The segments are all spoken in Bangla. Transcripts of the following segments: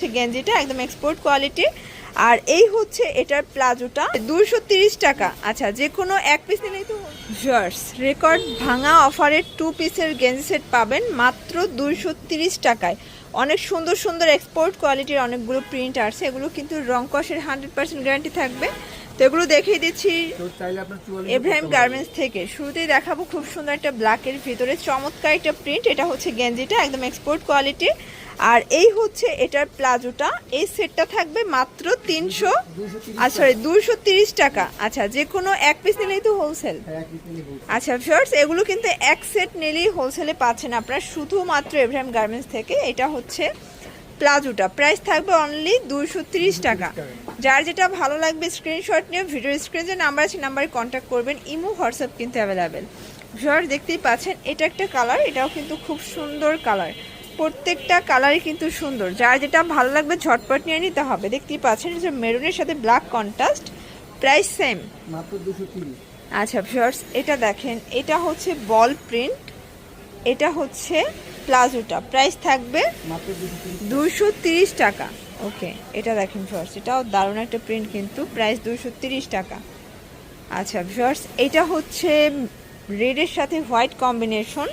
হচ্ছে গেঞ্জিটা একদম এক্সপোর্ট কোয়ালিটি আর এই হচ্ছে এটার প্লাজোটা। দুশো টাকা। আচ্ছা যে কোনো এক পিস নিলেই তো জার্স রেকর্ড ভাঙা অফারের টু পিসের গেঞ্জি সেট পাবেন মাত্র দুশো টাকায়। অনেক সুন্দর সুন্দর এক্সপোর্ট কোয়ালিটির অনেকগুলো প্রিন্ট আছে। এগুলো কিন্তু রং কষের হান্ড্রেড পার্সেন্ট গ্যারান্টি থাকবে। তো এগুলো দেখিয়ে দিচ্ছি। এব্রাহিম গার্মেন্টস থেকে। শুরুতেই দেখাবো খুব সুন্দর একটা ব্ল্যাকের ভিতরে চমৎকার একটা প্রিন্ট এটা হচ্ছে গেঞ্জিটা একদম এক্সপোর্ট কোয়ালিটি আর এই হচ্ছে এটার প্লাজোটা। এই সেটটা থাকবে মাত্র তিনশো আর সরি দুশো তিরিশ টাকা। আচ্ছা যে কোনো এক পিস নিলেই তো হোলসেল হ্যাঁ। আচ্ছা ফিয়ার্স এগুলো কিন্তু এক সেট নিলেই হোলসেলে পাচ্ছেন আপনারা। শুধুমাত্র এব্রাহিম গার্মেন্টস থেকে। এটা হচ্ছে প্লাজোটা। প্রাইস থাকবে অনলি দুশো তিরিশ টাকা। যার যেটা ভালো লাগবে স্ক্রিনশট নিয়ে ভিডিও স্ক্রিনে যে নাম্বার আছে নাম্বারে কন্ট্যাক্ট করবেন। ইমো হোয়াটসঅ্যাপ কিন্তু অ্যাভেলেবেল ভিউয়ার দেখতেই পাচ্ছেন এটা একটা কালার এটাও কিন্তু খুব সুন্দর কালার প্রত্যেকটা কালারই কিন্তু সুন্দর। যার যেটা ভালো লাগবে ঝটপট নিয়ে নিতে হবে। দেখতেই পাচ্ছেন যে মেরুনের সাথে ব্ল্যাক কন্ট্রাস্ট প্রাইস সেম আচ্ছা ভিউয়ার্স এটা দেখেন এটা হচ্ছে বল প্রিন্ট এটা হচ্ছে প্লাজোটা। প্রাইস থাকবে দুশো দুশো তিরিশ টাকা। ওকে, এটা দেখেন ভিউয়ার্স এটাও দারুণ একটা প্রিন্ট কিন্তু প্রাইস দুশো টাকা। আচ্ছা ভিউয়ার্স এটা হচ্ছে রেডের সাথে হোয়াইট কম্বিনেশন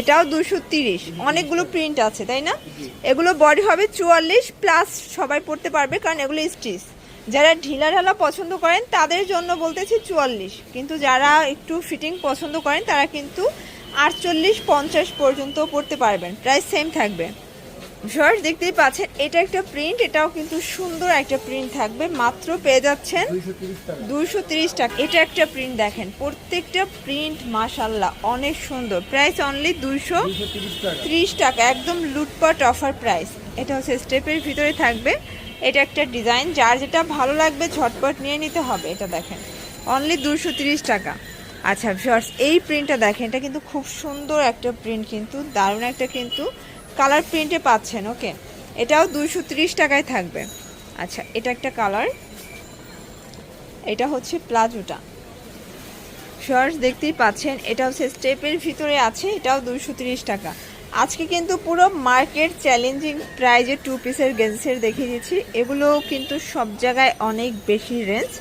এটাও দুশো তিরিশ। অনেকগুলো প্রিন্ট আছে, তাই না? এগুলো বডি হবে চুয়াল্লিশ প্লাস সবাই পড়তে পারবে, কারণ এগুলো স্টিচ যারা ঢিলা ঢালা পছন্দ করেন, তাদের জন্য বলতেছি চুয়াল্লিশ। কিন্তু যারা একটু ফিটিং পছন্দ করেন, তারা কিন্তু আটচল্লিশ পঞ্চাশ পর্যন্ত পড়তে পারবেন। প্রাইস সেম থাকবে। শর্ট দেখতেই পাচ্ছেন, এটা একটা প্রিন্ট এটাও কিন্তু সুন্দর একটা প্রিন্ট থাকবে, মাত্র পেয়ে যাচ্ছেন দুশো তিরিশ টাকা। এটা একটা প্রিন্ট দেখেন, প্রত্যেকটা প্রিন্ট মাশাল্লাহ অনেক সুন্দর। প্রাইস অনলি দুইশো তিরিশ টাকা, একদম লুটপাট অফার প্রাইস এটা হচ্ছে স্টেপের ভিতরে থাকবে, এটা একটা ডিজাইন যার যেটা ভালো লাগবে, ঝটপট নিয়ে নিতে হবে, এটা দেখেন। অনলি দুশো তিরিশ টাকা। আচ্ছা শর্টস এই প্রিন্টটা দেখেন, এটা কিন্তু খুব সুন্দর একটা প্রিন্ট কিন্তু দারুণ একটা কিন্তু কালার প্রিন্টে পাচ্ছেন, ওকে। এটাও তিরিশ টাকায় থাকবে। আচ্ছা এটা একটা কালার। এটা হচ্ছে প্লাজোটা। শর্টস দেখতেই পাচ্ছেন, এটা হচ্ছে স্টেপের ভিতরে আছে, এটাও তিরিশ টাকা। আজকে কিন্তু পুরো মার্কেট চ্যালেঞ্জিং প্রাইজে টু পিসের গেন্সের দেখিয়ে দিচ্ছি। এগুলো কিন্তু সব জায়গায় অনেক বেশি রেঞ্জ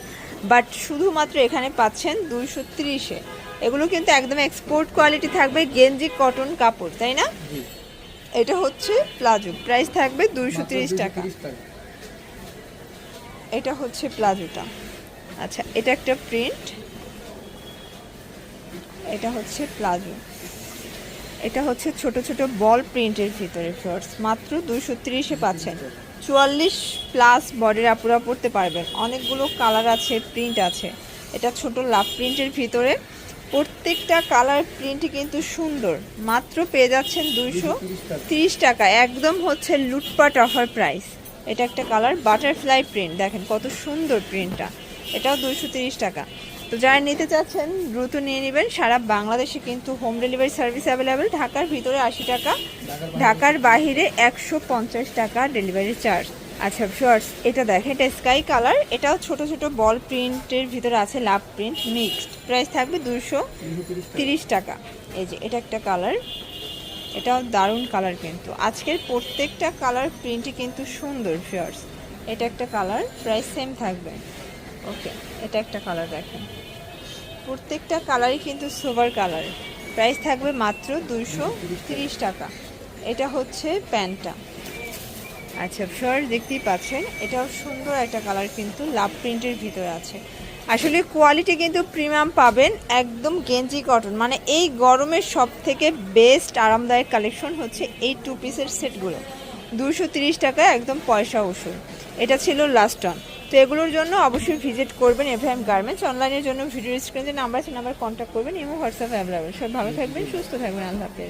বাট শুধুমাত্র এখানে পাচ্ছেন দুইশো তিরিশে এগুলো কিন্তু একদম এক্সপোর্ট কোয়ালিটি থাকবে গেঞ্জি কটন কাপড়, তাই না? এটা হচ্ছে প্লাজো। প্রাইস থাকবে দুইশো তিরিশ টাকা। 230 টাকা। এটা হচ্ছে প্লাজোটা। আচ্ছা এটা একটা প্রিন্ট এটা হচ্ছে প্লাজো। এটা হচ্ছে ছোট ছোট বল প্রিন্টের ভিতরে ফ্লোর্স মাত্র দুশো তিরিশে পাচ্ছেন। চুয়াল্লিশ প্লাস বডির আপুরা পড়তে পারবেন। অনেকগুলো কালার আছে প্রিন্ট আছে। এটা ছোট লাভ প্রিন্টের ভিতরে। প্রত্যেকটা কালার প্রিন্ট কিন্তু সুন্দর। মাত্র পেয়ে যাচ্ছেন দুইশো তিরিশ টাকা। একদম হচ্ছে লুটপাট অফার প্রাইস। এটা একটা কালার বাটারফ্লাই প্রিন্ট। দেখেন কত সুন্দর প্রিন্টটা। এটাও দুইশো তিরিশ টাকা। তো যারা নিতে চাচ্ছেন, দ্রুত নিয়ে নেবেন। সারা বাংলাদেশে কিন্তু হোম ডেলিভারি সার্ভিস অ্যাভেলেবেল ঢাকার ভিতরে আশি টাকা, ঢাকার বাইরে একশো পঞ্চাশ টাকা ডেলিভারি চার্জ আচ্ছা শর্টস এটা দেখেন, এটা স্কাই কালার এটাও ছোট ছোট বল প্রিন্টের ভিতরে আছে লাভ প্রিন্ট মিক্সড প্রাইস থাকবে দুশো তিরিশ টাকা। এই যে, এটা একটা কালার এটাও দারুণ কালার কিন্তু। আজকের প্রত্যেকটা কালার প্রিন্টই কিন্তু সুন্দর ফিয়ার্স এটা একটা কালার প্রাইস সেম থাকবে। ওকে এটা একটা কালার দেখেন। প্রত্যেকটা কালারই কিন্তু সোভার কালার প্রাইস থাকবে মাত্র দুশো টাকা। এটা হচ্ছে প্যান্টটা। আচ্ছা ফিয়ার্স দেখতেই পাচ্ছেন, এটাও সুন্দর একটা কালার কিন্তু লাভ প্রিন্টের ভিতরে আছে। আসলে কোয়ালিটি কিন্তু প্রিমিয়াম পাবেন একদম গেঞ্জি কটন মানে এই গরমের সব থেকে বেস্ট আরামদায়ক কালেকশন হচ্ছে এই টু পিসের সেটগুলো দুশো তিরিশ টাকায় একদম পয়সা ওষুধ এটা ছিল লাস্ট অন তো এগুলোর জন্য অবশ্যই ভিজিট করবেন এফএম গার্মেন্টস অনলাইনের জন্য ভিডিও স্ক্রিনে নাম্বার আছে নাম্বার কন্ট্যাক্ট করবেন এবং হোয়াটসঅ্যাপ অ্যাভেলেবেল সব ভালো থাকবেন, সুস্থ থাকবেন, আল্লাহ হাফেজ।